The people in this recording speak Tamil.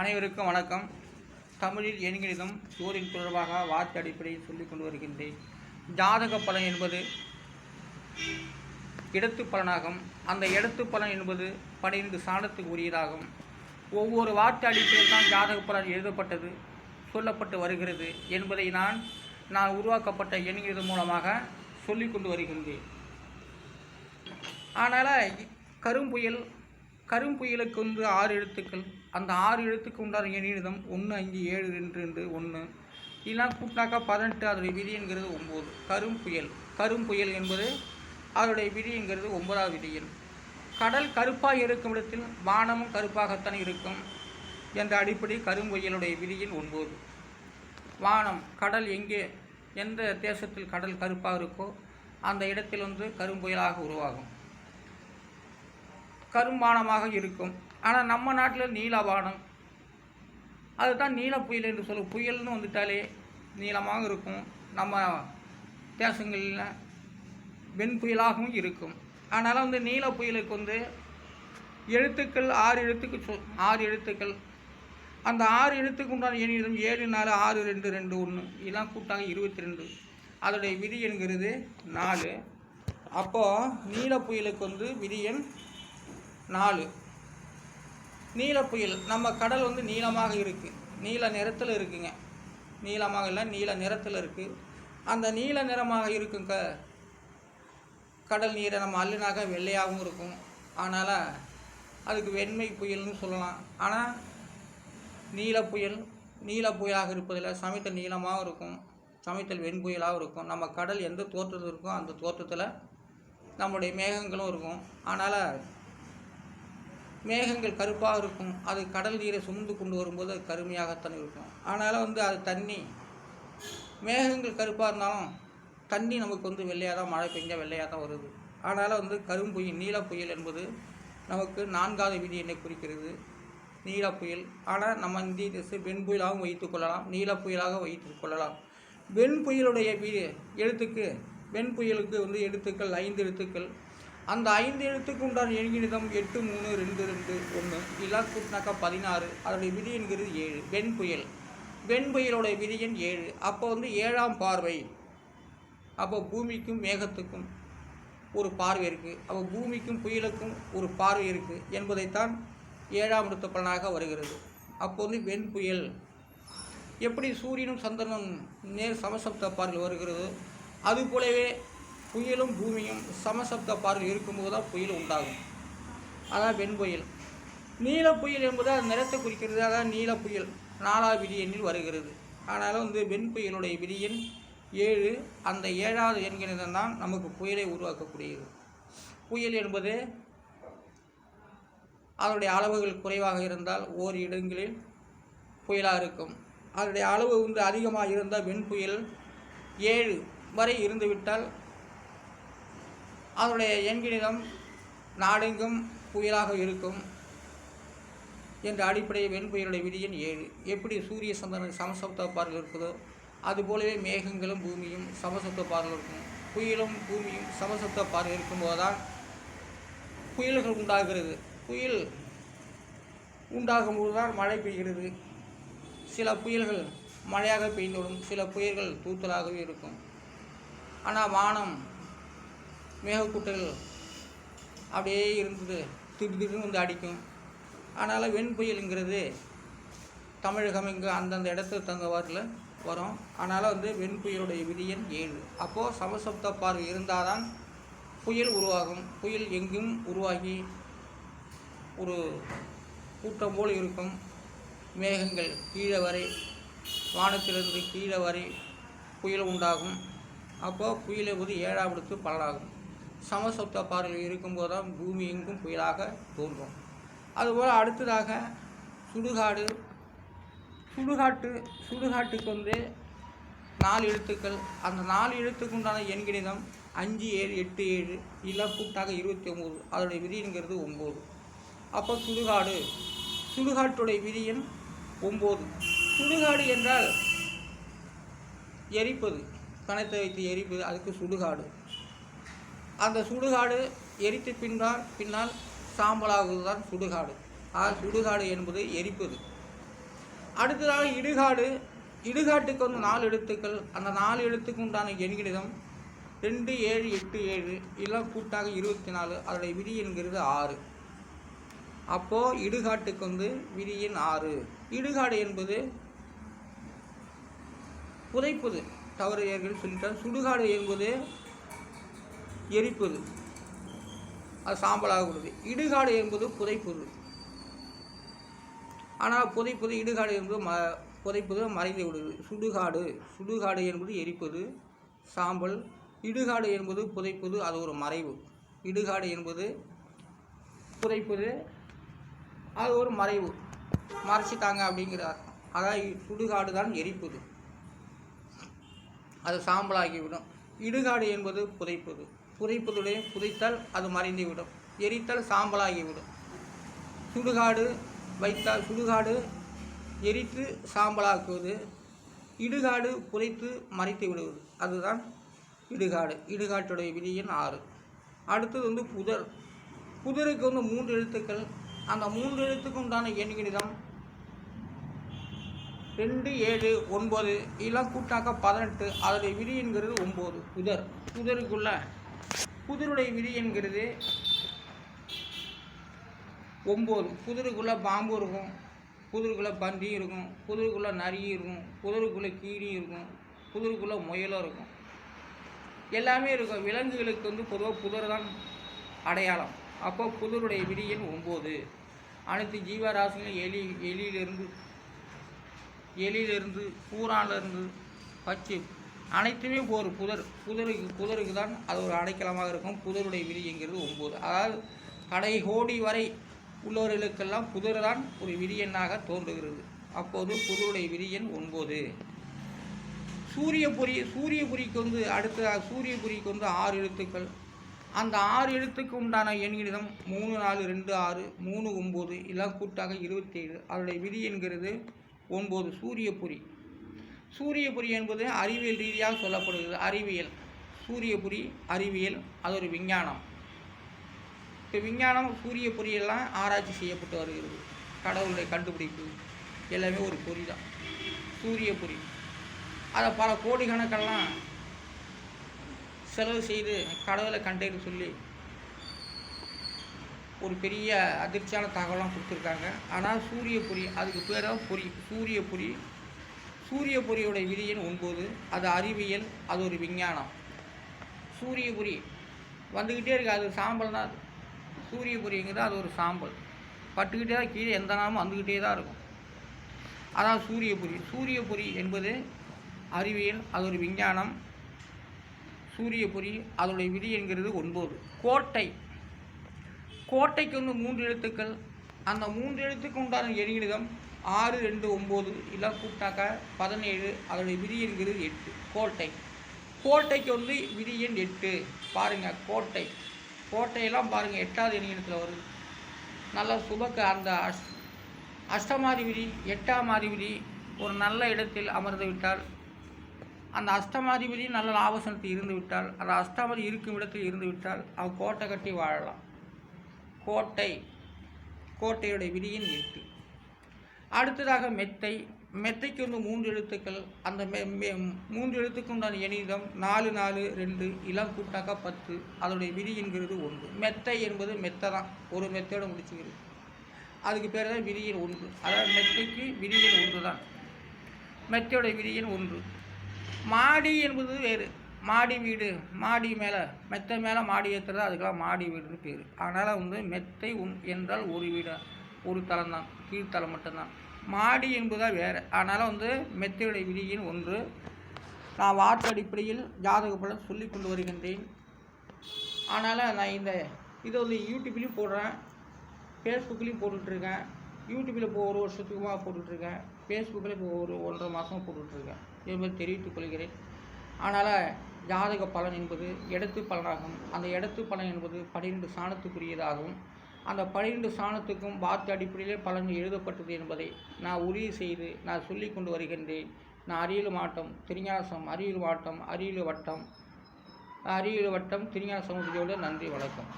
அனைவருக்கும் வணக்கம். தமிழில் எண்கணிதம் சூரியன் தொடர்பாக வார்த்தை அடிப்படையில் சொல்லிக் கொண்டு வருகின்றேன். ஜாதக பலன் என்பது இடத்து பலனாகும். அந்த இடத்து பலன் என்பது பன்னிரண்டு சாணத்துக்கு உரியதாகும். ஒவ்வொரு வார்த்தை அடிப்படையில் தான் ஜாதக பலன் எழுதப்பட்டது சொல்லப்பட்டு வருகிறது என்பதை நான் நான் உருவாக்கப்பட்ட எண்கணிதம் மூலமாக சொல்லிக் கொண்டு வருகின்றேன். ஆனால் கரும்புயல் கரும்புயலுக்கு வந்து ஆறு எழுத்துக்கள் அந்த ஆறு எழுத்துக்கு உண்டான எண்ணிடம் ஒன்று அஞ்சு ஏழு ரெண்டு ரெண்டு ஒன்று இதெல்லாம் கூட்டினாக்கா பதினெட்டு அதோடைய விதிங்கிறது ஒம்பது. கரும்புயல் கரும்புயல் என்பது அதோடைய விதிங்கிறது ஒன்பதாவது விதியில் கடல் கருப்பாக இருக்கும் இடத்தில் வானமும் கருப்பாகத்தான் இருக்கும் என்ற அடிப்படை கரும்புயலுடைய விதியின் ஒன்பது. வானம் கடல் எங்கே எந்த தேசத்தில் கடல் கருப்பாக இருக்கோ அந்த இடத்தில் வந்து கரும்புயலாக உருவாகும். கரும்பானமாக இருக்கும். ஆனால் நம்ம நாட்டில் நீலவானம். அதுதான் நீல புயல் என்று சொல்லுவோம் புயல்னு வந்துட்டாலே நீளமாக இருக்கும். நம்ம தேசங்களில் வெண் புயலாகவும் இருக்கும். அதனால் வந்து நீல புயலுக்கு வந்து எழுத்துக்கள் ஆறு எழுத்துக்கு சொல் ஆறு எழுத்துக்கள். அந்த ஆறு எழுத்துக்கு உண்டான எண்ணிடம் ஏழு நாலு ஆறு ரெண்டு ரெண்டு ஒன்று இதெல்லாம் கூட்டாங்க இருபத்தி ரெண்டு அதோடைய விதி என்கிறது நாலு. அப்போது நீல புயலுக்கு வந்து விதி எண் நாலு. நீல புயல். நம்ம கடல் வந்து நீளமாக இருக்குது நீல நிறத்தில் இருக்குங்க. நீளமாக இல்லை நீல நிறத்தில் இருக்குது அந்த நீல நிறமாக இருக்கும் க கடல் நீரை நம்ம அள்ளினாக்க வெள்ளையாகவும் இருக்கும். அதனால் அதுக்கு வெண்மை புயல்னு சொல்லலாம். ஆனால் நீல புயல் நீல புயலாக இருப்பதில் சமைத்தல் நீளமாகவும் இருக்கும். சமைத்தல் வெண்புயலாகவும் இருக்கும். நம்ம கடல் எந்த தோற்றத்தில் இருக்கோ அந்த தோற்றத்தில் நம்முடைய மேகங்களும் இருக்கும். அதனால் மேகங்கள் கருப்பாக இருக்கும். அது கடல் நீரை சுமந்து கொண்டு வரும்போது அது கருமையாகத்தான் இருக்கும். அதனால் வந்து அது தண்ணி. மேகங்கள் கருப்பாக இருந்தாலும் தண்ணி நமக்கு வந்து வெள்ளையாக தான் மழை பெஞ்சால் வெள்ளையாக தான் வருது. அதனால் வந்து கரும்புயல் நீலப்புயல் என்பது நமக்கு நான்காவது விதி என்னை குறிக்கிறது. நீலப்புயல் ஆனால் நம்ம இந்திய தேசம் வெண்புயலாகவும் வைத்து கொள்ளலாம். புயலாகவும் வைத்து கொள்ளலாம். வெண் புயலுடைய எழுத்துக்கு வெண் புயலுக்கு வந்து எழுத்துக்கள் ஐந்து எழுத்துக்கள். அந்த ஐந்து எழுத்துக்கு உண்டான எண்கிணிதம் எட்டு மூணு ரெண்டு ரெண்டு ஒன்று இதெல்லாம் கூட்டினாக்கா பதினாறு அதனுடைய விதி என்கிறது ஏழு வெண்புயல் வெண்புயலோடைய விதி எண் ஏழு. அப்போ வந்து ஏழாம் பார்வை. அப்போ பூமிக்கும் மேகத்துக்கும் ஒரு பார்வை இருக்குது அப்போ பூமிக்கும் புயலுக்கும் ஒரு பார்வை இருக்குது என்பதைத்தான் ஏழாம் இடத்து பலனாக வருகிறது. அப்போ வந்து வெண் புயல். எப்படி சூரியனும் சந்திரனும் நேர் சமசப்த பார்வை வருகிறது அதுபோலவே புயலும் பூமியும் சமசப்த பார்வை இருக்கும்போது தான் புயல் உண்டாகும். அதான் வெண்புயல் நீல புயல் என்பது அது நிறத்தை குறிக்கிறது. அதான் நீல புயல். நாலாவது விதி எண்ணில் வருகிறது. அதனால் வந்து வெண்புயலுடைய புயலுடைய விதியெண் ஏழு. அந்த ஏழாவது எண்கிறது தான் நமக்கு புயலை உருவாக்கக்கூடியது. புயல் என்பது அதனுடைய அளவுகள் குறைவாக இருந்தால் ஓர் இடங்களில் புயலாக இருக்கும். அதனுடைய அளவு வந்து அதிகமாக இருந்தால் வெண் புயல் ஏழு வரை இருந்துவிட்டால் அதனுடைய எண்கிணிதம் நாடெங்கும் புயலாக இருக்கும் என்ற அடிப்படையில் வெண்புயலுடைய விதியின் ஏழு. எப்படி சூரிய சந்திரன் சமசப்த பார்வையில் இருக்குதோ அதுபோலவே மேகங்களும் பூமியும் சமசப்த பார்வையில் இருக்கும். புயலும் பூமியும் சமசப்த பார்வையில் இருக்கும்போதுதான் புயல்கள் உண்டாகிறது. புயல் உண்டாகும்போது தான் மழை பெய்கிறது. சில புயல்கள் மழையாக பெய்ந்துவிடும் சில புயல்கள் தூத்தலாகவே இருக்கும். ஆனால் வானம் மேகக்கூட்டங்கள் அப்படியே இருந்தது. திடீர் திடீர்னு வந்து அடிக்கும். அதனால் வெண் புயலுங்கிறது தமிழகம் இங்கே அந்தந்த இடத்துக்கு தகுந்தவாறில் வரும். அதனால் வந்து வெண்புயலுடைய விதியன் ஏழு. அப்போது சமசப்த பார்வை இருந்தால் தான் புயல் உருவாகும். புயல் எங்கும் உருவாகி ஒரு கூட்டம் போல் இருக்கும். மேகங்கள் கீழே வரை வானத்திலிருந்து கீழே வரை புயல் உண்டாகும். அப்போது புயல் என்பது ஏழாம் இடத்து பலனாகும். சமசப்த பார்வையில் இருக்கும்போது தான் பூமி எங்கும் புயலாக தோன்றும். அதுபோல் அடுத்ததாக சுடுகாடு சுடுகாட்டு சுடுகாட்டுக்கு வந்து நாலு எழுத்துக்கள். அந்த நாலு எழுத்துக்கு உண்டான எண்கணிதம் அஞ்சு ஏழு எட்டு ஏழு இல்லை கூட்டாக இருபத்தி ஒம்பது அதோடைய விதிங்கிறது ஒம்பது. அப்போ சுடுகாடு. சுடுகாட்டுடைய விதியின் ஒம்பது. சுடுகாடு என்றால் எரிப்பது. கணத்தை வைத்து எரிப்பது. அதுக்கு சுடுகாடு. அந்த சுடுகாடு எரித்து பின்னால் பின்னால் சாம்பலாகுவதுதான் சுடுகாடு. ஆக சுடுகாடு என்பது எரிப்பது. அடுத்ததாக இடுகாடு இடுகாட்டுக்கு வந்து நாலு எழுத்துக்கள் அந்த நாலு எழுத்துக்கு உண்டான எண்கிடம் ரெண்டு ஏழு எட்டு ஏழு எல்லாம் கூட்டாக இருபத்தி நாலு அதோடைய விதி என்கிறது ஆறு. அப்போது இடுகாட்டுக்கு வந்து விதியின் ஆறு. இடுகாடு என்பது புதைப்பது. தவறு ஏற்கனவே சொல்லிட்டார். சுடுகாடு என்பது எரிப்பது. அது சாம்பலாக உள்ளது. இடுகாடு என்பது புதைப்பது ஆனால் புதைப்பது இடுகாடு என்பது ம புதைப்பது மறைந்து விடுது. சுடுகாடு. சுடுகாடு என்பது எரிப்பது சாம்பல். இடுகாடு என்பது புதைப்பது அது ஒரு மறைவு. இடுகாடு என்பது புதைப்பது அது ஒரு மறைவு. மறைச்சிட்டாங்க அப்படிங்கிறார். அதாவது சுடுகாடு தான் எரிப்பது. அது சாம்பலாகிவிடும் இடுகாடு என்பது புதைப்பது புதைப்பதுடைய புதைத்தால் அது மறைந்துவிடும். எரித்தால் சாம்பலாகிவிடும். சுடுகாடு வைத்தால் சுடுகாடு எரித்து சாம்பலாக்குவது. இடுகாடு புதைத்து மறைத்து விடுவது. அதுதான் இடுகாடு. இடுகாட்டுடைய விதியின் ஆறு. அடுத்தது வந்து புதர். புதருக்கு வந்து மூன்று எழுத்துக்கள். அந்த மூன்று எழுத்துக்கு உண்டான எண்கணிதம் ரெண்டு ஏழு ஒன்பது இதெல்லாம் கூட்டாக்க பதினெட்டு. அதோடைய விதி என்கிறது ஒம்பது. புதர். புதருக்குள்ள குதிருடைய விதி என்கிறது ஒம்பது. புதருக்குள்ளே பாம்பு இருக்கும் புதருக்குள்ளே பன்றி இருக்கும் புதருக்குள்ளே நரி இருக்கும் புதருக்குள்ளே கீரி இருக்கும் புதருக்குள்ளே முயலும் இருக்கும். எல்லாமே இருக்கும். விலங்குகளுக்கு வந்து பொதுவாக புதர் தான் அடையாளம். அப்போ புதருடைய விதி ஒம்பது. அனைத்து ஜீவராசிகளும் எலி எலியிலிருந்து எலியிலிருந்து பூரானிலிருந்து பச்சை அனைத்துமே ஒரு புதர் புதருக்கு புதருக்கு தான் அது ஒரு அடைக்கலமாக இருக்கும். புதருடைய விதிங்கிறது ஒம்பது அதாவது கடை கோடி வரை உள்ளவர்களுக்கெல்லாம் புதர் தான் ஒரு விரியனாக தோன்றுகிறது. அப்போது புதருடைய விரியன் ஒன்பது. சூரியபுரி சூரியபுரிக்கு வந்து அடுத்த சூரியபுரிக்கு வந்து ஆறு எழுத்துக்கள். அந்த ஆறு எழுத்துக்கு உண்டான எண்களிடம் மூணு நாலு ரெண்டு ஆறு மூணு ஒம்பது எல்லாம் கூட்டாக இருபத்தேழு. அதனுடைய விதி என்கிறது ஒன்பது சூரியபுரி. சூரியபுரி என்பது அறிவியல் ரீதியாக சொல்லப்படுகிறது. அறிவியல். சூரியபுரி அறிவியல் அது ஒரு விஞ்ஞானம். இப்போ விஞ்ஞானம் சூரிய பொறியெல்லாம் ஆராய்ச்சி செய்யப்பட்டு வருகிறது. கடவுளுடைய கண்டுபிடிப்பு எல்லாமே ஒரு பொறி தான். சூரிய பொறி அதை பல கோடிக்கணக்கெல்லாம் செலவு செய்து கடவுளை கண்டேன்னு சொல்லி ஒரு பெரிய அதிர்ச்சியான தகவலாம் கொடுத்துருக்காங்க. ஆனால் சூரிய பொறி அதுக்கு பேராக பொறி. சூரிய பொறி சூரிய பொறியோட விதியின் ஒன்பது. அது அறிவியல் அது ஒரு விஞ்ஞானம். சூரிய பொறி வந்துக்கிட்டே இருக்குது அது சாம்பல் தான் அது. சூரிய பொறிங்கிறது அது ஒரு சாம்பல். பட்டுக்கிட்டே தான் கீழே எந்த நாமும் வந்துக்கிட்டே தான் இருக்கும். அதான் சூரிய பொறி சூரிய பொறி என்பது அறிவியல் அது ஒரு விஞ்ஞானம். சூரிய பொறி அதனுடைய விதி என்கிறது ஒன்பது. கோட்டை. கோட்டைக்கு வந்து மூன்று எழுத்துக்கள். அந்த மூன்று எழுத்துக்கு உண்டான எண்ணிடம் ஆறு ரெண்டு ஒம்பது இல்லை கூப்பிட்டாக்க பதினேழு அதனுடைய விதி என்கிறது எட்டு. கோட்டை. கோட்டைக்கு வந்து விதி எண் எட்டு. பாருங்கள் கோட்டை. கோட்டையெல்லாம் பாருங்கள் எட்டாவது எண்ணிடத்தில் வருது. நல்ல சுபக்கு அந்த அஷ் அஷ்டமாதி விதி எட்டாம் விதி ஒரு நல்ல இடத்தில் அமர்ந்து விட்டால் அந்த அஷ்டமாதிபதி நல்ல லாபசனத்தில் இருந்து விட்டால் அந்த அஷ்டமதி இருக்கும் இடத்தில் இருந்து விட்டால் அவன் கோட்டை கட்டி வாழலாம். கோட்டை. கோட்டையுடைய விதியின் எட்டு. அடுத்ததாக மெத்தை மெத்தைக்கு வந்து மூன்று எழுத்துக்கள் அந்த மெ மூன்று எழுத்துக்கு உண்டான எண்ணிதம் நாலு நாலு ரெண்டு இளம் கூட்டாக்கா பத்து அதோடைய விதி என்கிறது ஒன்று. மெத்தை என்பது மெத்தை தான். ஒரு மெத்தையோட முடிச்சுக்கிறது. அதுக்கு பேர் தான் விதியின் ஒன்று. அதாவது மெத்தைக்கு விதியின் ஒன்று தான். மெத்தையோட விதியின் ஒன்று. மாடி என்பது வேறு. மாடி வீடு. மாடி மேலே மெத்தை மேலே மாடி ஏற்றுறது அதுக்கெல்லாம் மாடி வீடுன்னு பேர். அதனால் வந்து மெத்தை உன் என்றால் ஒரு வீடாக ஒரு தளம் தான் கீழ்த்தளம் மட்டும்தான். மாடி என்பதாக வேறு. அதனால் வந்து மெத்தையுடைய விதியின் ஒன்று நான் வார்த்தை அடிப்படையில் ஜாதக பலன் சொல்லி கொண்டு வருகின்றேன். அதனால் நான் இந்த இதை வந்து யூடியூப்லேயும் போடுறேன் ஃபேஸ்புக்லேயும் போட்டுட்ருக்கேன். யூடியூப்பில் இப்போ ஒரு வருஷத்துக்குமாக போட்டுட்ருக்கேன். ஃபேஸ்புக்கில் இப்போ ஒரு ஒன்றரை மாதமாக போட்டுட்ருக்கேன். இது மாதிரி தெரிவித்துக் கொள்கிறேன். அதனால் ஜாதக பலன் என்பது இடத்து பலனாகும் அந்த இடத்து பலன் என்பது பன்னிரெண்டு சாணத்துக்குரியதாகும். அந்த பன்னிரெண்டு சாணத்துக்கும் பார்த்து அடிப்படையிலே பலன் எழுதப்பட்டது என்பதை நான் உறுதி செய்து நான் சொல்லி கொண்டு வருகின்றேன். நான் அரியலு மாவட்டம் திருஞாசம் அரியலு மாவட்டம் அரியலு வட்டம் அரியலு வட்டம் திருஞான சமுதிரியோடு நன்றி வணக்கம்.